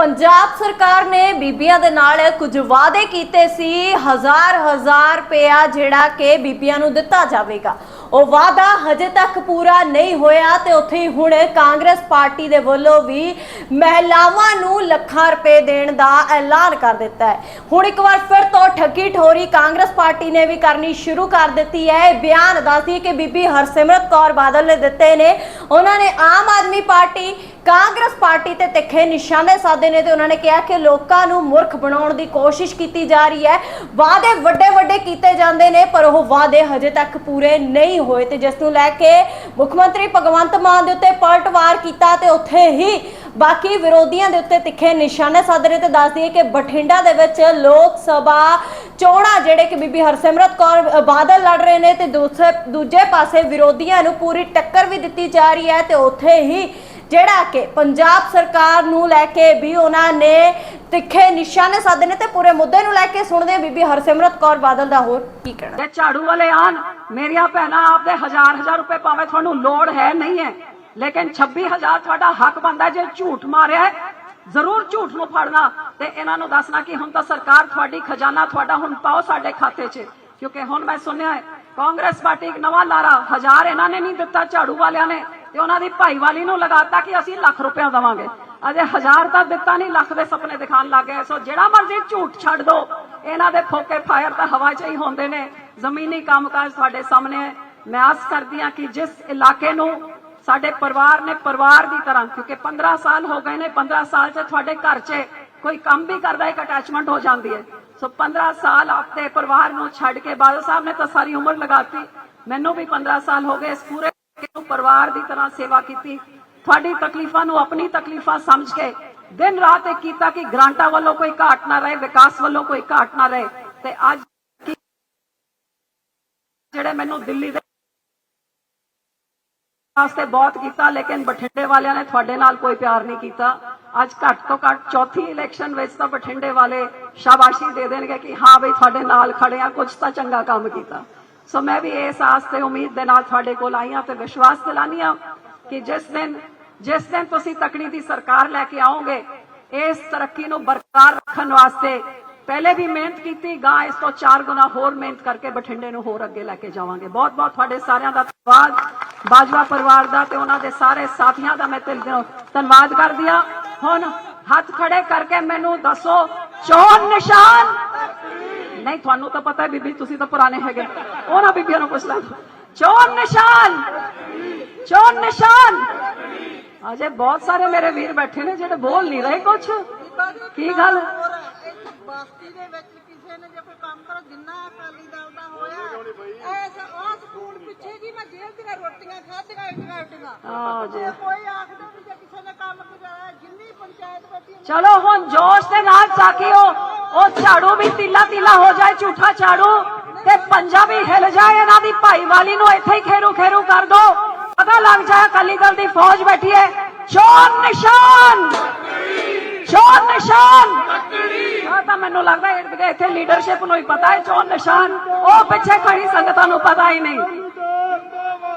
ਪੰਜਾਬ ਸਰਕਾਰ ਨੇ ਬੀਬੀਆਂ ਦੇ ਨਾਲ ਕੁਝ ਵਾਅਦੇ ਕੀਤੇ ਸੀ। ਹਜ਼ਾਰ ਹਜ਼ਾਰ ਰੁਪਇਆ ਜਿਹੜਾ ਕਿ ਬੀਬੀਆਂ ਨੂੰ ਦਿੱਤਾ ਜਾਵੇਗਾ। ਉਹ ਵਾਅਦਾ ਹਜੇ ਤੱਕ ਪੂਰਾ ਨਹੀਂ ਹੋਇਆ ਤੇ ਉੱਥੇ ਹੀ ਹੁਣ ਕਾਂਗਰਸ ਪਾਰਟੀ ਦੇ ਵੱਲੋਂ ਵੀ ਮਹਿਲਾਵਾਂ ਨੂੰ ਲੱਖਾਂ ਰੁਪਏ ਦੇਣ ਦਾ ਐਲਾਨ ਕਰ ਦਿੱਤਾ ਹੈ। ਹੁਣ ਇੱਕ ਵਾਰ ਫਿਰ ਤੋਂ ਠੱਗੀ ਠੋਰੀ ਕਾਂਗਰਸ ਪਾਰਟੀ ਨੇ ਵੀ ਕਰਨੀ ਸ਼ੁਰੂ ਕਰ ਦਿੱਤੀ ਹੈ। ਬਿਆਨ ਦੱਸਦੀ ਕਿ ਬੀਬੀ ਹਰਸਿਮਰਤ ਕੌਰ ਬਾਦਲ ਨੇ ਦਿੱਤੇ ਨੇ। ਉਹਨਾਂ ਨੇ ਆਮ ਆਦਮੀ ਪਾਰਟੀ ਕਾਂਗਰਸ ਪਾਰਟੀ ਤੇ ਤਿੱਖੇ ਨਿਸ਼ਾਨੇ ਸਾਧੇ ਨੇ ਤੇ ਉਹਨਾਂ ਨੇ ਕਿਹਾ ਕਿ ਲੋਕਾਂ ਨੂੰ ਮੂਰਖ ਬਣਾਉਣ ਦੀ ਕੋਸ਼ਿਸ਼ ਕੀਤੀ ਜਾ ਰਹੀ ਹੈ। ਵਾਅਦੇ ਵੱਡੇ ਵੱਡੇ ਕੀਤੇ ਜਾਂਦੇ ਨੇ, ਪਰ ਉਹ ਵਾਅਦੇ ਹਜੇ ਤੱਕ ਪੂਰੇ ਨਹੀਂ ਹੋਏ ਤੇ ਜਿਸ ਨੂੰ ਲੈ ਕੇ ਮੁੱਖ ਮੰਤਰੀ ਭਗਵੰਤ ਮਾਨ ਦੇ ਉੱਤੇ ਪਲਟਵਾਰ ਕੀਤਾ ਤੇ ਉੱਥੇ ਹੀ ਬਾਕੀ ਵਿਰੋਧੀਆਂ ਦੇ ਉੱਤੇ ਤਿੱਖੇ ਨਿਸ਼ਾਨੇ ਸਾਧ ਰਹੇ ਤੇ ਦੱਸ ਦਈਏ ਕਿ ਬਠਿੰਡਾ ਦੇ ਵਿੱਚ ਲੋਕ ਸਭਾ ਚੋਣਾਂ ਜਿਹੜੇ ਕਿ ਬੀਬੀ ਹਰਸਿਮਰਤ ਕੌਰ ਬਾਦਲ ਲੜ ਰਹੇ ਨੇ ਤੇ ਦੂਸਰੇ, ਦੂਜੇ ਪਾਸੇ ਵਿਰੋਧੀਆਂ ਨੂੰ ਪੂਰੀ ਟੱਕਰ ਵੀ ਦਿੱਤੀ ਜਾ ਰਹੀ ਹੈ ਤੇ ਉੱਥੇ ਹੀ ਜਿਹੜਾ ਕਿ ਪੰਜਾਬ ਸਰਕਾਰ ਨੂੰ ਲੈ ਕੇ ਵੀ ਉਹਨਾਂ ਨੇ ਤਿੱਖੇ ਨਿਸ਼ਾਨੇ ਸਾਧੇ ਨੇ ਤੇ ਪੂਰੇ ਮੁੱਦੇ ਨੂੰ ਲੈ ਕੇ ਸੁਣਦੇ ਹਾਂ। ਬੀਬੀ ਹਰਸਿਮਰਤ ਕੌਰ ਬਾਦਲ ਦਾ ਹੋਰ ਕੀ ਕਹਿਣਾ? ਜੇ ਝਾੜੂ ਵਾਲੇ ਆਣ, ਮੇਰੀਆਂ ਭੈਣਾਂ, ਆਪਦੇ ਹਜ਼ਾਰ ਹਜ਼ਾਰ ਰੁਪਏ ਭਾਵੇਂ ਤੁਹਾਨੂੰ ਲੋੜ ਹੈ, ਨਹੀਂ ਹੈ। ਲੇਕਿਨ 26000 ਤੁਹਾਡਾ ਹੱਕ ਬਣਦਾ ਜੇ ਝੂਠ ਮਾਰਿਆ ਜ਼ਰੂਰ ਝੂਠ ਨੂੰ ਫੜਨਾ। ਤੇ ਇਹਨਾਂ ਨੂੰ ਦੱਸਣਾ ਕਿ ਹੁਣ ਤਾਂ ਸਰਕਾਰ ਤੁਹਾਡੀ ਖਜ਼ਾਨਾ ਤੁਹਾਡਾ ਹੁਣ ਪਾਓ ਸਾਡੇ ਖਾਤੇ 'ਚ। ਕਿਉਂਕਿ ਹੁਣ ਮੈਂ ਸੁਣਿਆ ਹੈ, ਕਾਂਗਰਸ ਪਾਰਟੀ ਇੱਕ ਨਵਾਂ ਲਾਰਾ, ਹਜ਼ਾਰ ਇਹਨਾਂ ਨੇ ਨਹੀਂ ਦਿੱਤਾ, ਝਾੜੂ ਵਾਲਿਆਂ ਨੇ। ਤੇ ਉਹਨਾਂ ਦੀ ਭਾਈਵਾਲੀ ਨੂੰ ਲਗਾਤਾ ਕਿ ਅਸੀਂ ਲੱਖ ਰੁਪਇਆ ਦਵਾਂਗੇ। ਅਜੇ ਹਜ਼ਾਰ ਤਾਂ ਦਿੱਤਾ ਨਹੀਂ, ਲੱਖ ਦੇ ਸੁਪਨੇ ਦਿਖਾਣ ਲੱਗ ਗਏ। ਸੋ ਜਿਹੜਾ ਮਰਜ਼ੀ ਝੂਠ ਛੱਡ ਦੋ। ਇਹਨਾਂ ਦੇ ਫੋਕੇ ਫਾਇਰ ਤਾਂ ਹਵਾ 'ਚ ਹੀ ਹੁੰਦੇ ਨੇ। ਜ਼ਮੀਨੀ ਕੰਮਕਾਜ ਤੁਹਾਡੇ ਸਾਹਮਣੇ ਮੈਂ ਆਸ ਕਰਦੀ ਹਾਂ ਕਿ ਜਿਸ ਇਲਾਕੇ ਨੂੰ ਸਾਡੇ ਪਰਿਵਾਰ ਨੇ ਪਰਿਵਾਰ ਦੀ ਤਰ੍ਹਾਂ, ਕਿਉਂਕਿ 15 ਸਾਲ ਹੋ ਗਏ ਨੇ 15 ਸਾਲ 'ਚ ਤੁਹਾਡੇ ਘਰ 'ਚ ਕੋਈ ਕੰਮ ਵੀ ਕਰਦਾ, ਇੱਕ ਅਟੈਚਮੈਂਟ ਹੋ ਜਾਂਦੀ ਹੈ। ਸੋ 15 ਸਾਲ ਆਪਣੇ ਪਰਿਵਾਰ ਨੂੰ ਛੱਡ ਕੇ ਬਾਦਲ ਸਾਹਿਬ ਨੇ ਤਾਂ ਸਾਰੀ ਉਮਰ ਲਗਾਤੀ। ਮੈਨੂੰ ਵੀ 15 ਸਾਲ ਹੋ ਗਏ ਇਸ ਪੂਰੇ ਨੂੰ ਪਰਿਵਾਰ ਦੀ ਤਰ੍ਹਾਂ ਸੇਵਾ ਕੀਤੀ। ਤੁਹਾਡੀ ਤਕਲੀਫਾਂ ਨੂੰ ਆਪਣੀ ਤਕਲੀਫਾਂ ਸਮਝ ਕੇ ਦਿਨ ਰਾਤ ਇਹ ਕੀਤਾ ਕਿ ਗ੍ਰਾਂਟਾਂ ਵੱਲੋਂ ਕੋਈ ਘਾਟ ਨਾ ਰਹੇ, ਵਿਕਾਸ ਵੱਲੋਂ ਕੋਈ ਘਾਟ ਨਾ ਰਹੇ। ਤੇ ਅੱਜ ਜਿਹੜੇ ਮੈਨੂੰ ਦਿੱਲੀ ਦੇ ਵਾਸਤੇ ਬਹੁਤ ਕੀਤਾ, ਲੇਕਿਨ ਬਠਿੰਡੇ ਵਾਲਿਆਂ ਨੇ ਤੁਹਾਡੇ ਨਾਲ ਕੋਈ ਪਿਆਰ ਨਹੀਂ ਕੀਤਾ। ਅੱਜ ਘੱਟ ਤੋਂ ਘੱਟ ਚੌਥੀ ਇਲੈਕਸ਼ਨ ਵਿੱਚ ਤਾਂ ਬਠਿੰਡੇ ਵਾਲੇ ਸ਼ਾਬਾਸ਼ੀ ਦੇ ਦੇਣਗੇ ਕਿ ਹਾਂ ਬਈ ਤੁਹਾਡੇ ਨਾਲ ਖੜੇ ਆ ਕੁਝ ਤਾਂ ਚੰਗਾ ਕੰਮ ਕੀਤਾ। ਸੋ ਮੈਂ ਵੀ ਇਸ ਆਸ ਤੇ ਉਮੀਦ ਦੇ ਨਾਲ ਤੁਹਾਡੇ ਕੋਲ ਆਈ ਤੇ ਵਿਸ਼ਵਾਸ ਦਿਲਾਨੀ ਆ ਕਿ ਜਿਸ ਦਿਨ ਜਿਸ ਦਿਨ ਤੁਸੀਂ ਤਕੜੀ ਦੀ ਸਰਕਾਰ ਲੈ ਕੇ ਆਓਗੇ ਇਸ ਤਰੱਕੀ ਨੂੰ ਬਰਕਰਾਰ ਰੱਖਣ ਵਾਸਤੇ ਪਹਿਲੇ ਵੀ ਮਿਹਨਤ ਕੀਤੀ ਗਾਂ ਇਸ ਤੋਂ ਚਾਰ ਗੁਣਾ ਹੋਰ ਮਿਹਨਤ ਕਰਕੇ ਬਠਿੰਡੇ ਨੂੰ ਹੋਰ ਅੱਗੇ ਲੈ ਕੇ ਜਾਵਾਂਗੇ ਬਹੁਤ ਬਹੁਤ ਤੁਹਾਡੇ ਸਾਰਿਆਂ ਦਾ ਧੰਨਵਾਦ ਬਾਜਵਾ ਪਰਿਵਾਰ ਦਾ ਤੇ ਉਹਨਾਂ ਦੇ ਸਾਰੇ ਸਾਥੀਆਂ ਦਾ ਮੈਂ ਦਿਲ ਦਿਲੋਂ ਧੰਨਵਾਦ ਕਰਦੀ ਹਾਂ ਹੁਣ ਹੱਥ ਖੜੇ ਕਰਕੇ ਮੈਨੂੰ ਦੱਸੋ ਚੋਣ ਨਿਸ਼ਾਨ ਨਹੀਂ ਤੁਹਾਨੂੰ ਤਾਂ ਪਤਾ ਬੀਬੀ ਤੁਸੀਂ ਤਾਂ ਪੁਰਾਣੇ ਹੈਗੇ। ਉਹਨਾਂ ਬੀਬੀਆਂ ਨੂੰ ਪੁੱਛ ਲੈ। ਚੋਣ ਨਿਸ਼ਾਨ! ਚੋਣ ਨਿਸ਼ਾਨ! ਅਜੇ ਬਹੁਤ ਸਾਰੇ ਮੇਰੇ ਵੀਰ ਬੈਠੇ ਨੇ ਜਿਹੜੇ ਬੋਲ ਨਹੀਂ ਰਹੇ ਕੁਛ। ਕੀ ਗੱਲ? ਬਸਤੀ ਦੇ ਵਿੱਚ ਕਿਸੇ ਨੇ ਜੇ ਕੋਈ ਕੰਮ ਕਰੋ ਜਿੰਨਾ ਅਕਾਲੀ ਦਲ ਦਾ ਹੋਇਆ ਐਸ ਉਹ ਸਕੂਲ ਪਿੱਛੇ ਜੀ ਮੈਂ ਜੇਲ੍ਹ ਦੀਆਂ ਰੋਟੀਆਂ ਖਾਧੀਆਂ ਇੰਡੀਆਂ ਇੰਡੀਆਂ ਆ ਜੀ। ਤੇ ਕੋਈ ਆਖਦਾ ਵੀ ਜੇ ਕਿਸੇ ਨੇ ਕੰਮ ਕਰਾਇਆ ਜਿੰਨੀ ਪੰਚਾਇਤ ਬੈਠੀ ਚਲੋ ਹੁਣ ਜੋਸ਼ ਦੇ ਨਾਲ ਚਾਕੀਓ। ਉਹ ਝਾੜੂ ਵੀ ਤੀਲਾ ਤੀਲਾ ਹੋ ਜਾਏ, ਝੂਠਾ ਝਾੜੂ। ਤੇ ਪੰਜਾ ਵੀ ਹਿਲ ਜਾਏ ਇਹਨਾਂ ਦੀ ਭਾਈਵਾਲੀ ਨੂੰ, ਇੱਥੇ ਹੀ ਖੇਰੂ ਖੇਰੂ ਕਰ ਦੋ। ਪਤਾ ਲੱਗ ਜਾਏ ਅਕਾਲੀ ਦਲ ਦੀ ਫੌਜ ਬੈਠੀ ਹੈ। ਚੋਣ ਨਿਸ਼ਾਨ! ਚੋਣ ਨਿਸ਼ਾਨ! ਆ ਤਾਂ ਮੈਨੂੰ ਲੱਗਦਾ ਇਰਦ ਇੱਥੇ ਲੀਡਰਸ਼ਿਪ ਨੂੰ ਹੀ ਪਤਾ ਹੈ, ਚੋਣ ਨਿਸ਼ਾਨ। ਉਹ ਪਿੱਛੇ ਖੜੀ ਸੰਗਤਾਂ ਨੂੰ ਪਤਾ ਹੀ ਨਹੀਂ।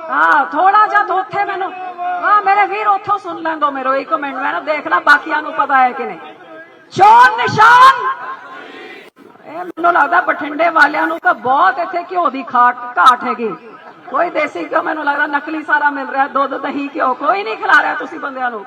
ਹਾਂ ਥੋੜਾ ਜਿਹਾ ਤਾਂ ਉੱਥੇ ਮੈਨੂੰ ਹਾਂ, ਮੇਰੇ ਵੀਰ ਉੱਥੋਂ ਸੁਣ ਲੈਂਦੋ ਮੇਰੋ ਇੱਕ ਮਿੰਟ, ਮੈਂ ਨਾ ਦੇਖਣਾ ਬਾਕੀਆਂ ਨੂੰ ਪਤਾ ਹੈ ਕਿ ਨਹੀਂ। ਚੋਣ ਨਿਸ਼ਾਨ! ਇਹ ਮੈਨੂੰ ਲੱਗਦਾ ਬਠਿੰਡੇ ਵਾਲਿਆਂ ਨੂੰ ਤਾਂ ਬਹੁਤ ਇੱਥੇ ਘਿਓ ਦੀ ਖਾਟ ਘਾਟ ਹੈਗੀ। ਕੋਈ ਦੇਸੀ ਘਿਓ ਮੈਨੂੰ ਲੱਗਦਾ ਨਕਲੀ ਸਾਰਾ ਮਿਲ ਰਿਹਾ, ਦੁੱਧ, ਦਹੀਂ, ਘਿਓ, ਕੋਈ ਨਹੀਂ ਖਿਲਾ ਰਿਹਾ ਤੁਸੀਂ ਬੰਦਿਆਂ ਨੂੰ।